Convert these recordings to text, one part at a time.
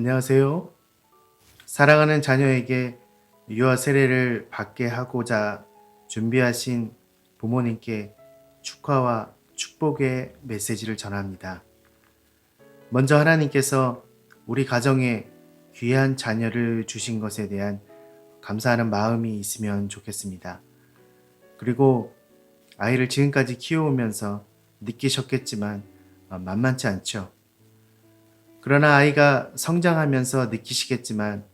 안녕하세요. 사랑하는 자녀에게 유아 세례를 받게 하고자 준비하신 부모님께 축하와 축복의 메시지를 전합니다. 먼저 하나님께서 우리 가정에 귀한 자녀를 주신 것에 대한 감사하는 마음이 있으면 좋겠습니다. 그리고 아이를 지금까지 키워오면서 느끼셨겠지만 어, 만만치 않죠. 그러나 아이가 성장하면서 느끼시겠지만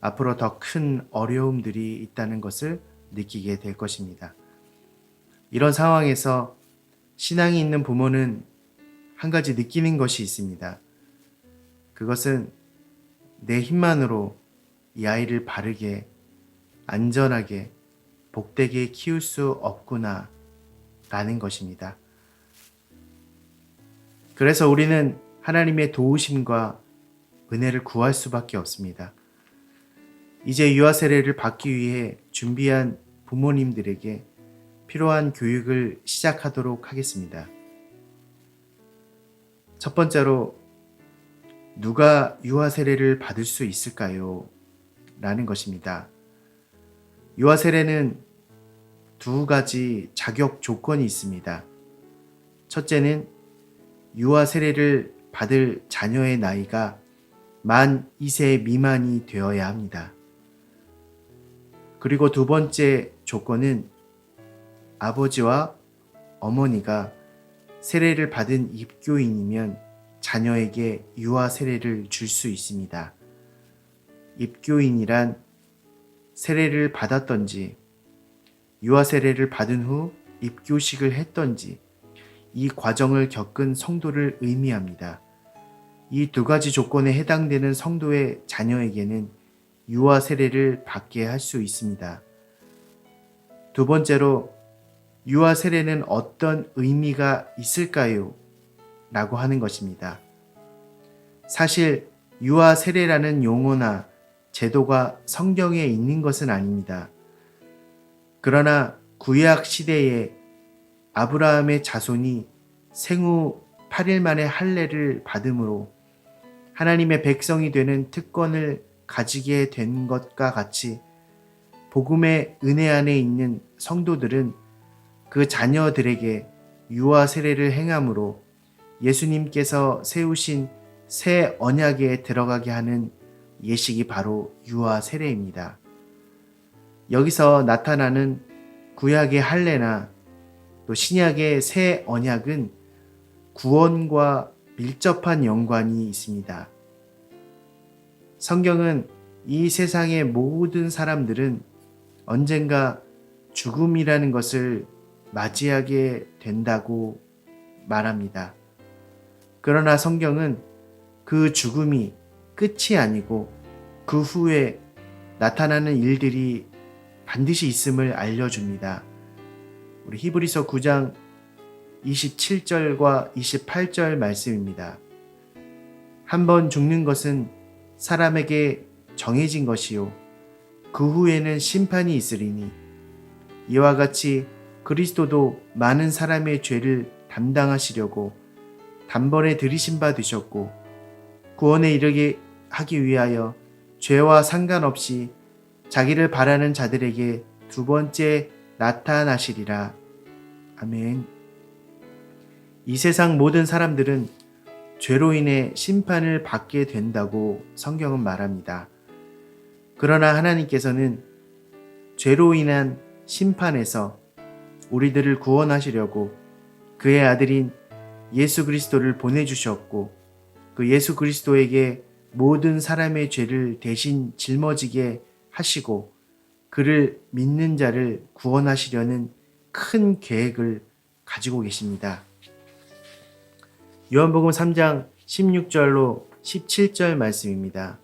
앞으로 더 큰 어려움들이 있다는 것을 느끼게 될 것입니다. 이런 상황에서 신앙이 있는 부모는 한 가지 느끼는 것이 있습니다. 그것은 내 힘만으로 이 아이를 바르게, 안전하게, 복되게 키울 수 없구나, 라는 것입니다. 그래서 우리는 하나님의 도우심과 은혜를 구할 수밖에 없습니다. 이제 유아 세례를 받기 위해 준비한 부모님들에게 필요한 교육을 시작하도록 하겠습니다. 첫 번째로 누가 유아 세례를 받을 수 있을까요? 라는 것입니다. 유아 세례는 두 가지 자격 조건이 있습니다. 첫째는 유아 세례를 받을 자녀의 나이가 만 2세 미만이 되어야 합니다. 그리고 두 번째 조건은 아버지와 어머니가 세례를 받은 입교인이면 자녀에게 유아 세례를 줄 수 있습니다. 입교인이란 세례를 받았던지 유아 세례를 받은 후 입교식을 했던지 이 과정을 겪은 성도를 의미합니다. 이 두 가지 조건에 해당되는 성도의 자녀에게는 유아 세례를 받게 할 수 있습니다. 두 번째로 유아 세례는 어떤 의미가 있을까요? 라고 하는 것입니다. 사실 유아 세례라는 용어나 제도가 성경에 있는 것은 아닙니다. 그러나 구약 시대에 아브라함의 자손이 생후 8일 만에 할례를 받음으로 하나님의 백성이 되는 특권을 가지게 된 것과 같이 복음의 은혜 안에 있는 성도들은 그 자녀들에게 유아 세례를 행함으로 예수님께서 세우신 새 언약에 들어가게 하는 예식이 바로 유아 세례입니다. 여기서 나타나는 구약의 할례나 또 신약의 새 언약은 구원과 밀접한 연관이 있습니다. 성경은 이 세상의 모든 사람들은 언젠가 죽음이라는 것을 맞이하게 된다고 말합니다. 그러나 성경은 그 죽음이 끝이 아니고 그 후에 나타나는 일들이 반드시 있음을 알려줍니다. 우리 히브리서 9장 27절과 28절 말씀입니다. 한 번 죽는 것은 사람에게 정해진 것이요. 그 후에는 심판이 있으리니 이와 같이 그리스도도 많은 사람의 죄를 담당하시려고 단번에 들이신 바 되셨고 구원에 이르게 하기 위하여 죄와 상관없이 자기를 바라는 자들에게 두 번째 나타나시리라. 아멘. 이 세상 모든 사람들은 죄로 인해 심판을 받게 된다고 성경은 말합니다. 그러나 하나님께서는 죄로 인한 심판에서 우리들을 구원하시려고 그의 아들인 예수 그리스도를 보내주셨고 그 예수 그리스도에게 모든 사람의 죄를 대신 짊어지게 하시고 그를 믿는 자를 구원하시려는 큰 계획을 가지고 계십니다. 요한복음 3장 16절로 17절 말씀입니다.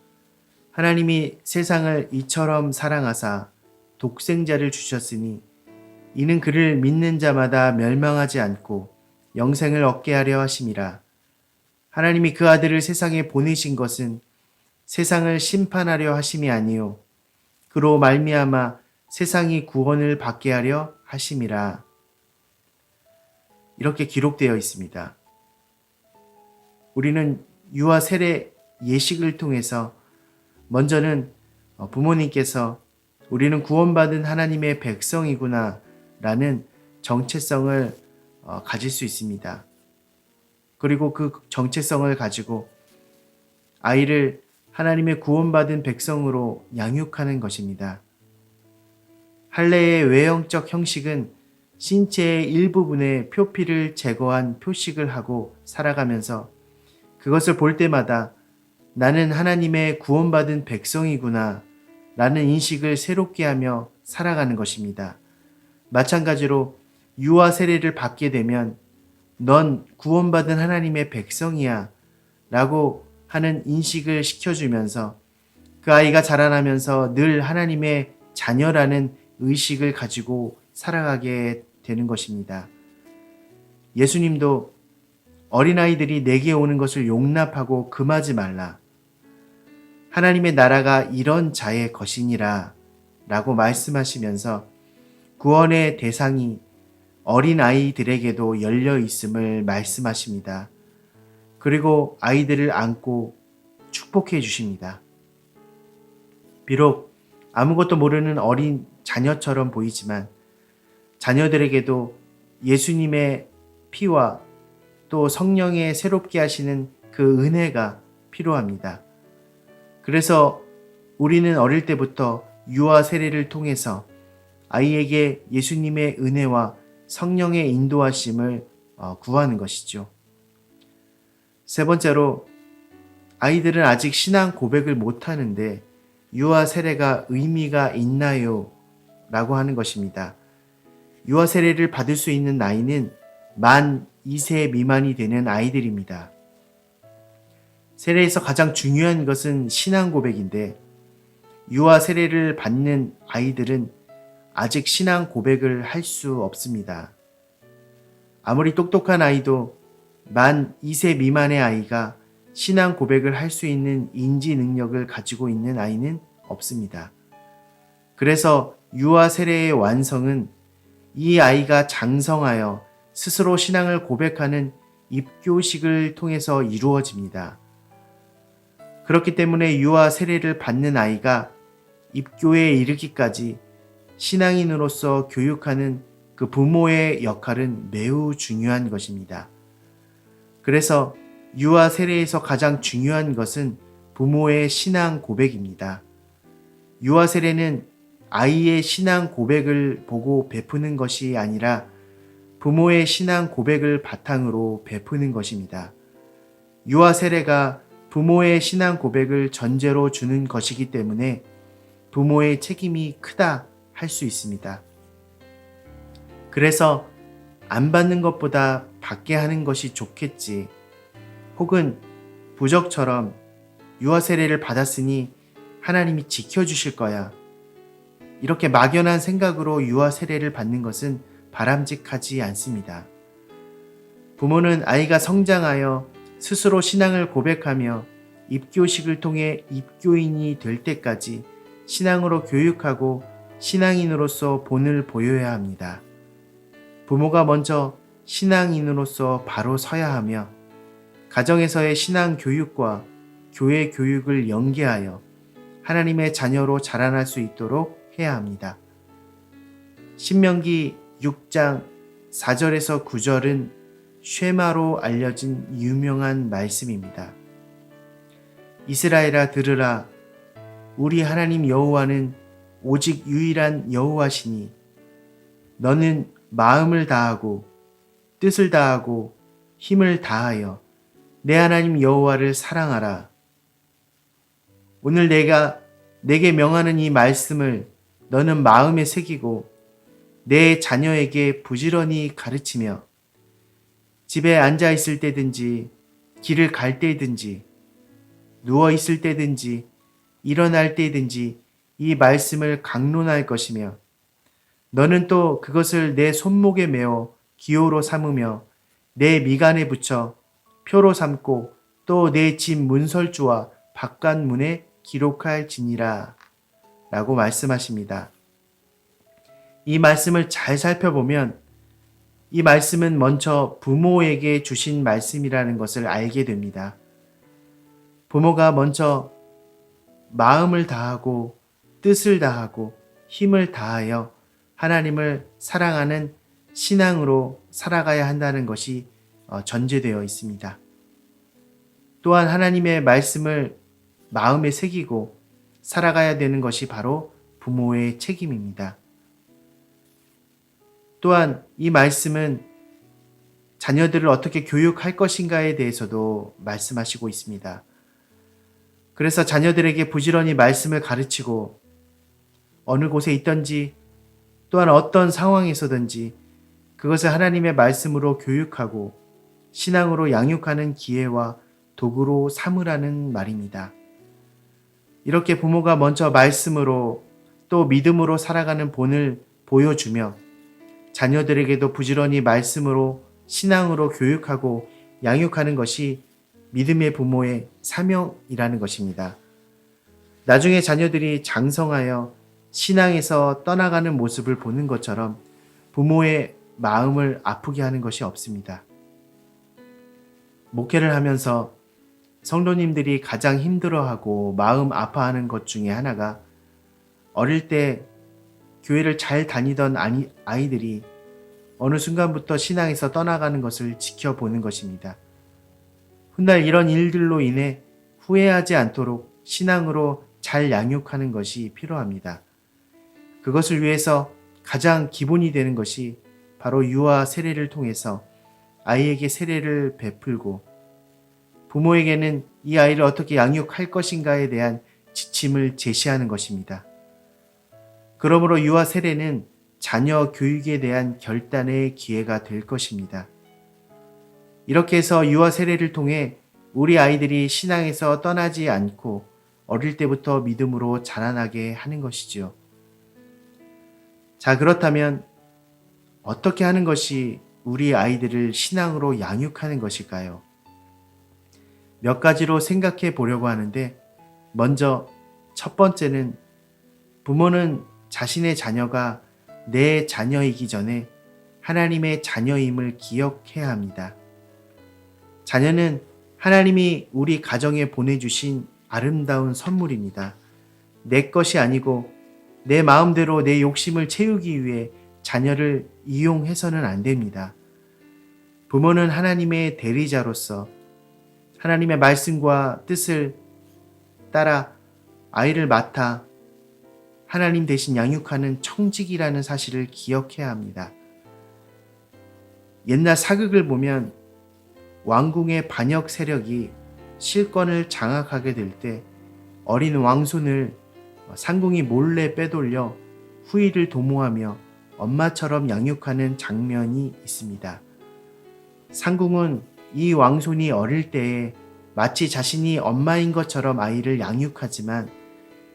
하나님이 세상을 이처럼 사랑하사 독생자를 주셨으니 이는 그를 믿는 자마다 멸망하지 않고 영생을 얻게 하려 하심이라. 하나님이 그 아들을 세상에 보내신 것은 세상을 심판하려 하심이 아니요 그로 말미암아 세상이 구원을 받게 하려 하심이라. 이렇게 기록되어 있습니다. 우리는 유아 세례 예식을 통해서 먼저는 어, 부모님께서 우리는 구원받은 하나님의 백성이구나 라는 정체성을 어, 가질 수 있습니다. 그리고 그 정체성을 가지고 아이를 하나님의 구원받은 백성으로 양육하는 것입니다. 할례의 외형적 형식은 신체의 일부분의 표피를 제거한 표식을 하고 살아가면서 그것을 볼 때마다 나는 하나님의 구원받은 백성이구나 라는 인식을 새롭게 하며 살아가는 것입니다. 마찬가지로 유아 세례를 받게 되면 넌 구원받은 하나님의 백성이야 라고 하는 인식을 시켜주면서 그 아이가 자라나면서 늘 하나님의 자녀라는 의식을 가지고 살아가게 되는 것입니다. 예수님도 어린아이들이 내게 오는 것을 용납하고 금하지 말라. 하나님의 나라가 이런 자의 것이니라 라고 말씀하시면서 구원의 대상이 어린아이들에게도 열려 있음을 말씀하십니다. 그리고 아이들을 안고 축복해 주십니다. 비록 아무것도 모르는 어린 자녀처럼 보이지만 자녀들에게도 예수님의 피와 또 성령의 새롭게 하시는 그 은혜가 필요합니다. 그래서 우리는 어릴 때부터 유아 세례를 통해서 아이에게 예수님의 은혜와 성령의 인도하심을 어, 구하는 것이죠. 세 번째로 아이들은 아직 신앙 고백을 못 하는데 유아 세례가 의미가 있나요? 라고 하는 것입니다. 유아 세례를 받을 수 있는 나이는 만 2세 미만이 되는 아이들입니다. 세례에서 가장 중요한 것은 신앙 고백인데 유아 세례를 받는 아이들은 아직 신앙 고백을 할 수 없습니다. 아무리 똑똑한 아이도 만 2세 미만의 아이가 신앙 고백을 할 수 있는 인지 능력을 가지고 있는 아이는 없습니다. 그래서 유아 세례의 완성은 이 아이가 장성하여 스스로 신앙을 고백하는 입교식을 통해서 이루어집니다. 그렇기 때문에 유아 세례를 받는 아이가 입교에 이르기까지 신앙인으로서 교육하는 그 부모의 역할은 매우 중요한 것입니다. 그래서 유아 세례에서 가장 중요한 것은 부모의 신앙 고백입니다. 유아 세례는 아이의 신앙 고백을 보고 베푸는 것이 아니라 부모의 신앙 고백을 바탕으로 베푸는 것입니다. 유아 세례가 부모의 신앙 고백을 전제로 주는 것이기 때문에 부모의 책임이 크다 할 수 있습니다. 그래서 안 받는 것보다 받게 하는 것이 좋겠지. 혹은 부적처럼 유아 세례를 받았으니 하나님이 지켜주실 거야. 이렇게 막연한 생각으로 유아 세례를 받는 것은 바람직하지 않습니다. 부모는 아이가 성장하여 스스로 신앙을 고백하며 입교식을 통해 입교인이 될 때까지 신앙으로 교육하고 신앙인으로서 본을 보여야 합니다. 부모가 먼저 신앙인으로서 바로 서야 하며 가정에서의 신앙 교육과 교회 교육을 연계하여 하나님의 자녀로 자라날 수 있도록 해야 합니다. 신명기 6장 4절에서 9절은 쉐마로 알려진 유명한 말씀입니다. 이스라엘아 들으라 우리 하나님 여호와는 오직 유일한 여호와시니 너는 마음을 다하고 뜻을 다하고 힘을 다하여 내 하나님 여호와를 사랑하라. 오늘 내가 내게 명하는 이 말씀을 너는 마음에 새기고 내 자녀에게 부지런히 가르치며 집에 앉아 있을 때든지 길을 갈 때든지 누워 있을 때든지 일어날 때든지 이 말씀을 강론할 것이며 너는 또 그것을 내 손목에 메어 기호로 삼으며 내 미간에 붙여 표로 삼고 또 내 집 문설주와 바깥문에 기록할 지니라 라고 말씀하십니다. 이 말씀을 잘 살펴보면 이 말씀은 먼저 부모에게 주신 말씀이라는 것을 알게 됩니다. 부모가 먼저 마음을 다하고 뜻을 다하고 힘을 다하여 하나님을 사랑하는 신앙으로 살아가야 한다는 것이 어, 전제되어 있습니다. 또한 하나님의 말씀을 마음에 새기고 살아가야 되는 것이 바로 부모의 책임입니다. 또한 이 말씀은 자녀들을 어떻게 교육할 것인가에 대해서도 말씀하시고 있습니다. 그래서 자녀들에게 부지런히 말씀을 가르치고 어느 곳에 있든지 또한 어떤 상황에서든지 그것을 하나님의 말씀으로 교육하고 신앙으로 양육하는 기회와 도구로 삼으라는 말입니다. 이렇게 부모가 먼저 말씀으로 또 믿음으로 살아가는 본을 보여주며 자녀들에게도 부지런히 말씀으로 신앙으로 교육하고 양육하는 것이 믿음의 부모의 사명이라는 것입니다. 나중에 자녀들이 장성하여 신앙에서 떠나가는 모습을 보는 것처럼 부모의 마음을 아프게 하는 것이 없습니다. 목회를 하면서 성도님들이 가장 힘들어하고 마음 아파하는 것 중에 하나가 어릴 때 교회를 잘 다니던 아이들이 어느 순간부터 신앙에서 떠나가는 것을 지켜보는 것입니다. 훗날 이런 일들로 인해 후회하지 않도록 신앙으로 잘 양육하는 것이 필요합니다. 그것을 위해서 가장 기본이 되는 것이 바로 유아 세례를 통해서 아이에게 세례를 베풀고 부모에게는 이 아이를 어떻게 양육할 것인가에 대한 지침을 제시하는 것입니다. 그러므로 유아 세례는 자녀 교육에 대한 결단의 기회가 될 것입니다. 이렇게 해서 유아 세례를 통해 우리 아이들이 신앙에서 떠나지 않고 어릴 때부터 믿음으로 자라나게 하는 것이지요. 자, 그렇다면 어떻게 하는 것이 우리 아이들을 신앙으로 양육하는 것일까요? 몇 가지로 생각해 보려고 하는데, 먼저 첫 번째는 부모는 자신의 자녀가 내 자녀이기 전에 하나님의 자녀임을 기억해야 합니다. 자녀는 하나님이 우리 가정에 보내주신 아름다운 선물입니다. 내 것이 아니고 내 마음대로 내 욕심을 채우기 위해 자녀를 이용해서는 안 됩니다. 부모는 하나님의 대리자로서 하나님의 말씀과 뜻을 따라 아이를 맡아 하나님 대신 양육하는 청직이라는 사실을 기억해야 합니다. 옛날 사극을 보면 왕궁의 반역 세력이 실권을 장악하게 될 때 어린 왕손을 상궁이 몰래 빼돌려 후위를 도모하며 엄마처럼 양육하는 장면이 있습니다. 상궁은 이 왕손이 어릴 때에 마치 자신이 엄마인 것처럼 아이를 양육하지만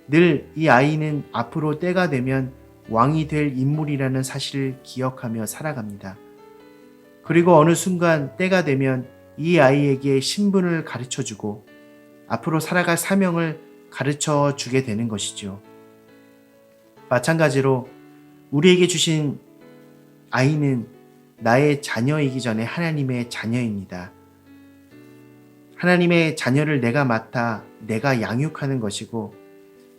늘 이 아이는 앞으로 때가 되면 왕이 될 인물이라는 사실을 기억하며 살아갑니다. 그리고 어느 순간 때가 되면 이 아이에게 신분을 가르쳐 주고 앞으로 살아갈 사명을 가르쳐 주게 되는 것이죠. 마찬가지로 우리에게 주신 아이는 나의 자녀이기 전에 하나님의 자녀입니다. 하나님의 자녀를 내가 맡아 내가 양육하는 것이고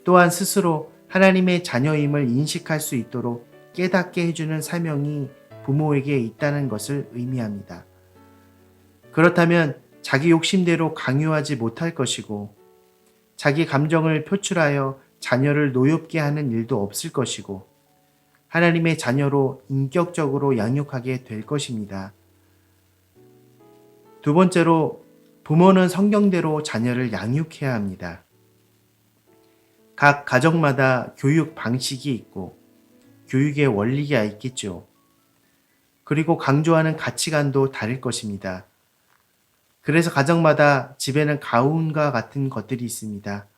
또한 스스로 하나님의 자녀임을 인식할 수 있도록 깨닫게 해주는 사명이 부모에게 있다는 것을 의미합니다. 그렇다면 자기 욕심대로 강요하지 못할 것이고 자기 감정을 표출하여 자녀를 노엽게 하는 일도 없을 것이고 하나님의 자녀로 인격적으로 양육하게 될 것입니다. 두 번째로 부모는 성경대로 자녀를 양육해야 합니다. 각 가정마다 교육 방식이 있고 교육의 원리가 있겠죠. 그리고 강조하는 가치관도 다를 것입니다. 그래서 가정마다 집에는 가훈과 같은 것들이 있습니다.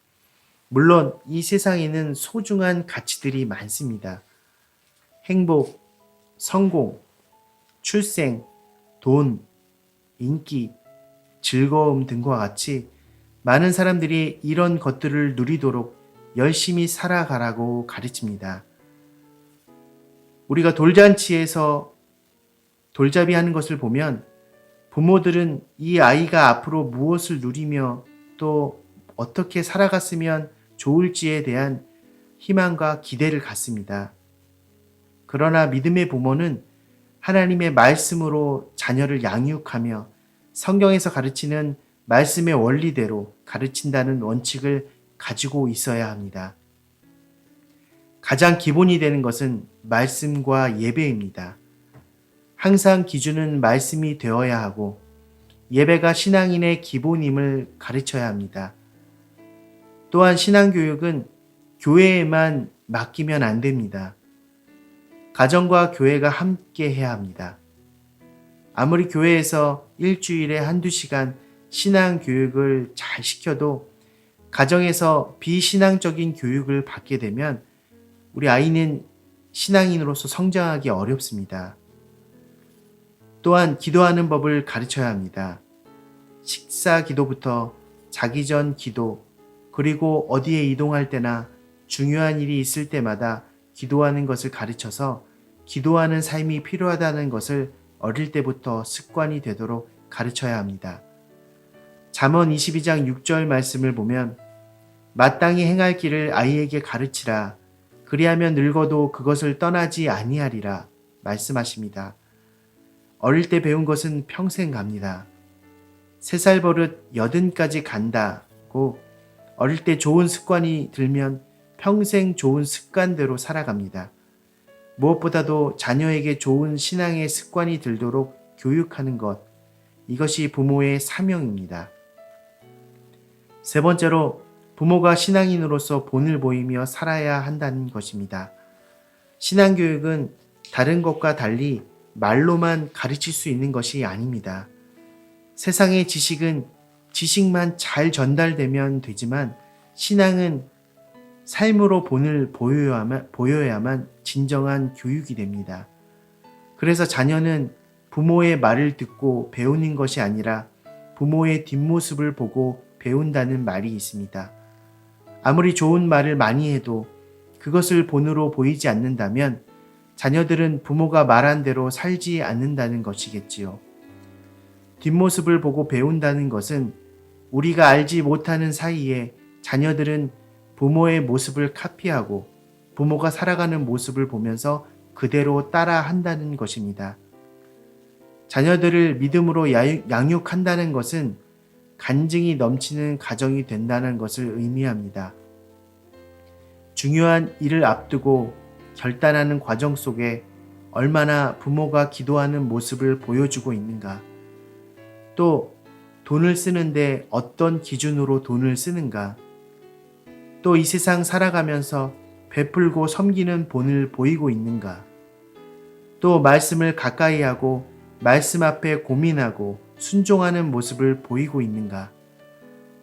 물론 이 세상에는 소중한 가치들이 많습니다. 행복, 성공, 출생, 돈, 인기, 즐거움 등과 같이 많은 사람들이 이런 것들을 누리도록 열심히 살아가라고 가르칩니다. 우리가 돌잔치에서 돌잡이 하는 것을 보면 부모들은 이 아이가 앞으로 무엇을 누리며 또 어떻게 살아갔으면 좋을지에 대한 희망과 기대를 갖습니다. 그러나 믿음의 부모는 하나님의 말씀으로 자녀를 양육하며 성경에서 가르치는 말씀의 원리대로 가르친다는 원칙을 가지고 있어야 합니다. 가장 기본이 되는 것은 말씀과 예배입니다. 항상 기준은 말씀이 되어야 하고 예배가 신앙인의 기본임을 가르쳐야 합니다. 또한 신앙교육은 교회에만 맡기면 안 됩니다. 가정과 교회가 함께 해야 합니다. 아무리 교회에서 일주일에 한두 시간 신앙 교육을 잘 시켜도 가정에서 비신앙적인 교육을 받게 되면 우리 아이는 신앙인으로서 성장하기 어렵습니다. 또한 기도하는 법을 가르쳐야 합니다. 식사 기도부터 자기 전 기도, 그리고 어디에 이동할 때나 중요한 일이 있을 때마다 기도하는 것을 가르쳐서 기도하는 삶이 필요하다는 것을 어릴 때부터 습관이 되도록 가르쳐야 합니다. 잠언 22장 6절 말씀을 보면 마땅히 행할 길을 아이에게 가르치라 그리하면 늙어도 그것을 떠나지 아니하리라 말씀하십니다. 어릴 때 배운 것은 평생 갑니다. 세 살 버릇 여든까지 간다고 어릴 때 좋은 습관이 들면 평생 좋은 습관대로 살아갑니다. 무엇보다도 자녀에게 좋은 신앙의 습관이 들도록 교육하는 것, 이것이 부모의 사명입니다. 세 번째로 부모가 신앙인으로서 본을 보이며 살아야 한다는 것입니다. 신앙교육은 다른 것과 달리 말로만 가르칠 수 있는 것이 아닙니다. 세상의 지식은 지식만 잘 전달되면 되지만 신앙은 삶으로 본을 보여야만, 진정한 교육이 됩니다. 그래서 자녀는 부모의 말을 듣고 배우는 것이 아니라 부모의 뒷모습을 보고 배운다는 말이 있습니다. 아무리 좋은 말을 많이 해도 그것을 본으로 보이지 않는다면 자녀들은 부모가 말한 대로 살지 않는다는 것이겠지요. 뒷모습을 보고 배운다는 것은 우리가 알지 못하는 사이에 자녀들은 부모의 모습을 카피하고 부모가 살아가는 모습을 보면서 그대로 따라 한다는 것입니다. 자녀들을 믿음으로 양육한다는 것은 간증이 넘치는 가정이 된다는 것을 의미합니다. 중요한 일을 앞두고 결단하는 과정 속에 얼마나 부모가 기도하는 모습을 보여주고 있는가, 또 돈을 쓰는데 어떤 기준으로 돈을 쓰는가, 또 이 세상 살아가면서 베풀고 섬기는 본을 보이고 있는가, 또 말씀을 가까이 하고 말씀 앞에 고민하고 순종하는 모습을 보이고 있는가,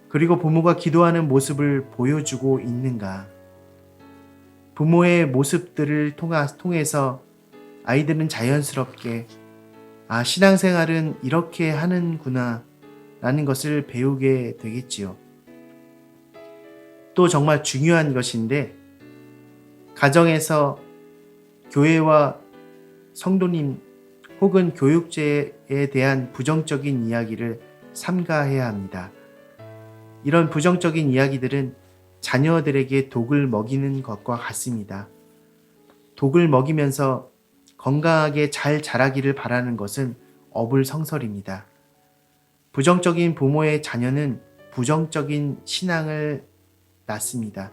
그리고 부모가 기도하는 모습을 보여주고 있는가, 부모의 모습들을 통해서 아이들은 자연스럽게 아, 신앙생활은 이렇게 하는구나 라는 것을 배우게 되겠지요. 또 정말 중요한 것인데, 가정에서 교회와 성도님 혹은 교육제에 대한 부정적인 이야기를 삼가해야 합니다. 이런 부정적인 이야기들은 자녀들에게 독을 먹이는 것과 같습니다. 독을 먹이면서 건강하게 잘 자라기를 바라는 것은 어불성설입니다. 부정적인 부모의 자녀는 부정적인 신앙을 낳습니다.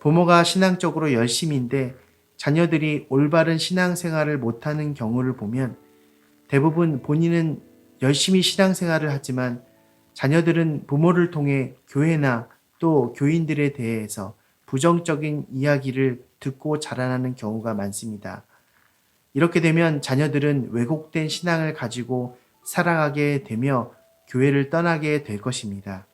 부모가 신앙적으로 열심인데 자녀들이 올바른 신앙생활을 못하는 경우를 보면 대부분 본인은 열심히 신앙생활을 하지만 자녀들은 부모를 통해 교회나 또 교인들에 대해서 부정적인 이야기를 듣고 자라나는 경우가 많습니다. 이렇게 되면 자녀들은 왜곡된 신앙을 가지고 살아가게 되며 교회를 떠나게 될 것입니다.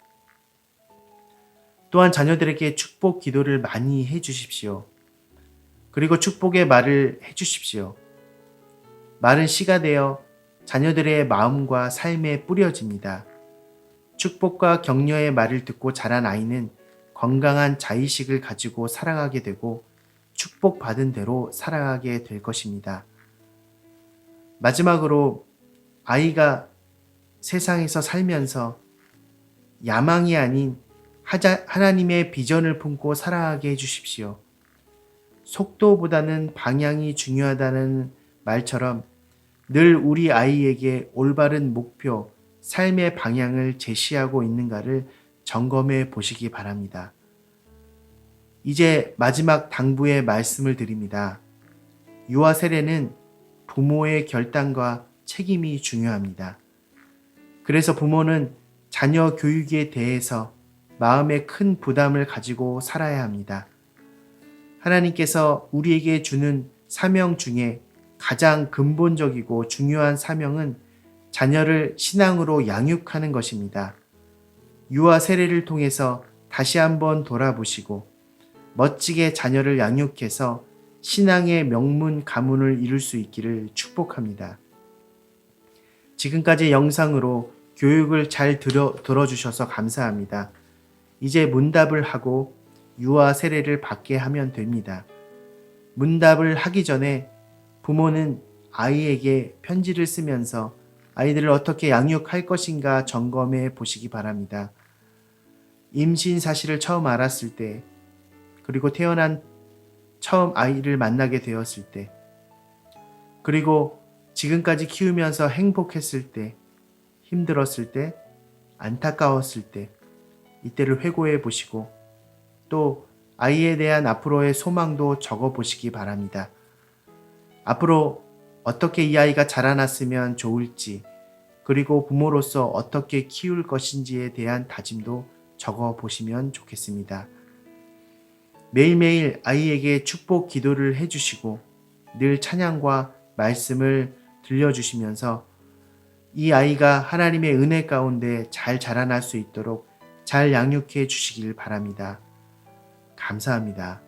또한 자녀들에게 축복 기도를 많이 해 주십시오. 그리고 축복의 말을 해 주십시오. 말은 씨가 되어 자녀들의 마음과 삶에 뿌려집니다. 축복과 격려의 말을 듣고 자란 아이는 건강한 자의식을 가지고 살아가게 되고 축복받은 대로 살아가게 될 것입니다. 마지막으로 아이가 세상에서 살면서 야망이 아닌 하나님의 비전을 품고 살아가게 해주십시오. 속도보다는 방향이 중요하다는 말처럼 늘 우리 아이에게 올바른 목표, 삶의 방향을 제시하고 있는가를 점검해 보시기 바랍니다. 이제 마지막 당부의 말씀을 드립니다. 유아 세례는 부모의 결단과 책임이 중요합니다. 그래서 부모는 자녀 교육에 대해서 마음에 큰 부담을 가지고 살아야 합니다. 하나님께서 우리에게 주는 사명 중에 가장 근본적이고 중요한 사명은 자녀를 신앙으로 양육하는 것입니다. 유아 세례를 통해서 다시 한번 돌아보시고 멋지게 자녀를 양육해서 신앙의 명문 가문을 이룰 수 있기를 축복합니다. 지금까지 영상으로 교육을 잘 들어, 들어주셔서 감사합니다. 이제 문답을 하고 유아 세례를 받게 하면 됩니다. 문답을 하기 전에 부모는 아이에게 편지를 쓰면서 아이들을 어떻게 양육할 것인가 점검해 보시기 바랍니다. 임신 사실을 처음 알았을 때, 그리고 태어난 처음 아이를 만나게 되었을 때, 그리고 지금까지 키우면서 행복했을 때, 힘들었을 때, 안타까웠을 때, 이때를 회고해 보시고, 또 아이에 대한 앞으로의 소망도 적어 보시기 바랍니다. 앞으로 어떻게 이 아이가 자라났으면 좋을지, 그리고 부모로서 어떻게 키울 것인지에 대한 다짐도 적어 보시면 좋겠습니다. 매일매일 아이에게 축복 기도를 해주시고 늘 찬양과 말씀을 들려주시면서 이 아이가 하나님의 은혜 가운데 잘 자라날 수 있도록 잘 양육해 주시길 바랍니다. 감사합니다.